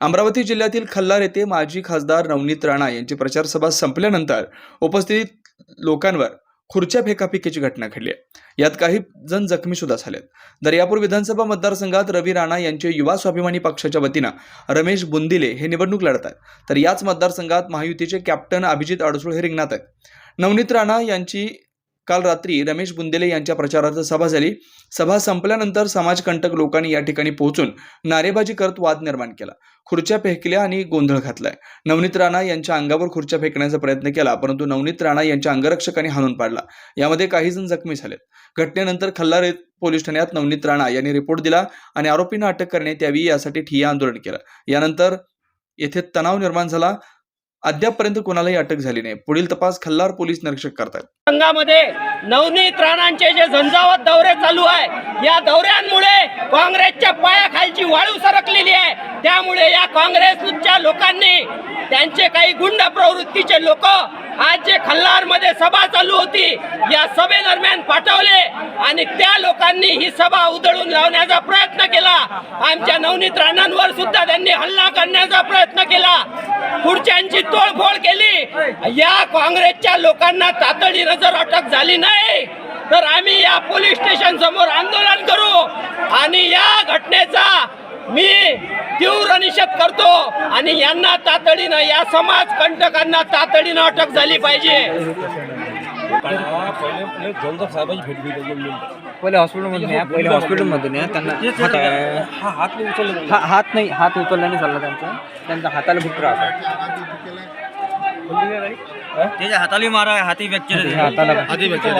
अमरावती जिल्ह्यातील खल्लार येथे माजी खासदार नवनीत राणा यांची प्रचारसभा संपल्यानंतर उपस्थित लोकांवर खुर्च्या फेकाफेकीची घटना घडली आहे. यात काही जण जखमी सुद्धा झालेत. दर्यापूर विधानसभा मतदारसंघात रवी राणा यांचे युवा स्वाभिमानी पक्षाच्या वतीनं रमेश बुंदिले हे निवडणूक लढत आहेत. तर याच मतदारसंघात महायुतीचे कॅप्टन अभिजित अडसूळ हे रिंगणात आहेत. नवनीत राणा यांची काल रात्री रमेश बुंदेले यांच्या प्रचारार्थ सभा झाली. सभा संपल्यानंतर समाजकंटक लोकांनी या ठिकाणी पोहोचून नारेबाजी करत वाद निर्माण केला. खुर्च्या फेकल्या आणि गोंधळ घातलाय. नवनीत राणा यांच्या अंगावर खुर्च्या फेकण्याचा प्रयत्न केला परंतु नवनीत राणा यांच्या अंगरक्षकांनी हाणून पाडला. यामध्ये काही जण जखमी झालेत. घटनेनंतर खल्लारे पोलीस ठाण्यात नवनीत राणा यांनी रिपोर्ट दिला आणि आरोपींना अटक करण्यात यावी यासाठी ठिय्या आंदोलन केलं. यानंतर येथे तणाव निर्माण झाला. अद्यापपर्यंत कोणालाही अटक झाली नाही. पुढील तपास खल्लार पोलीस निरीक्षक करतात संघामध्ये नवनीत राणांचे जे झंझावत दौरे चालू आहे या दौऱ्यांमुळे काँग्रेसच्या पायाखालची वाळू सरकलेली आहे. त्यामुळे या काँग्रेसच्या लोकांनी त्यांचे काही गुंड प्रवृत्तीचे लोक आज जे खल्लारमध्ये सभा चालू होती या सभेदरम्यान पाठवले आणि त्या लोकांनी ही सभा उधळून लावण्याचा प्रयत्न केला. आमच्या नवनीत राणांवर सुद्धा त्यांनी हल्ला करण्याचा प्रयत्न केला. खुर्च्यांची तोडफोड केली. या काँग्रेसच्या लोकांना तातडीनं जर अटक झाली नाही. तर आम्ही या पोलीस स्टेशन समोर आंदोलन करू आणि या घटनेचा मी तीव्र निषेध करतो आणि यांना तातडीनं या समाज कंटकांना तातडीनं अटक झाली पाहिजे. पहिले जलदर साहेबांची भेट घेतली पहिले हॉस्पिटलमधून या पहिले हॉस्पिटलमधून या. त्यांना हात- हा हात नाही उचलले. हा हात नाही हात उचलला नाही चालला त्यांचा. त्यांच्या हाताला खूप त्रास आहे त्याच्या हाताला मारा हाती त्याच्या हाताला आधी भेटले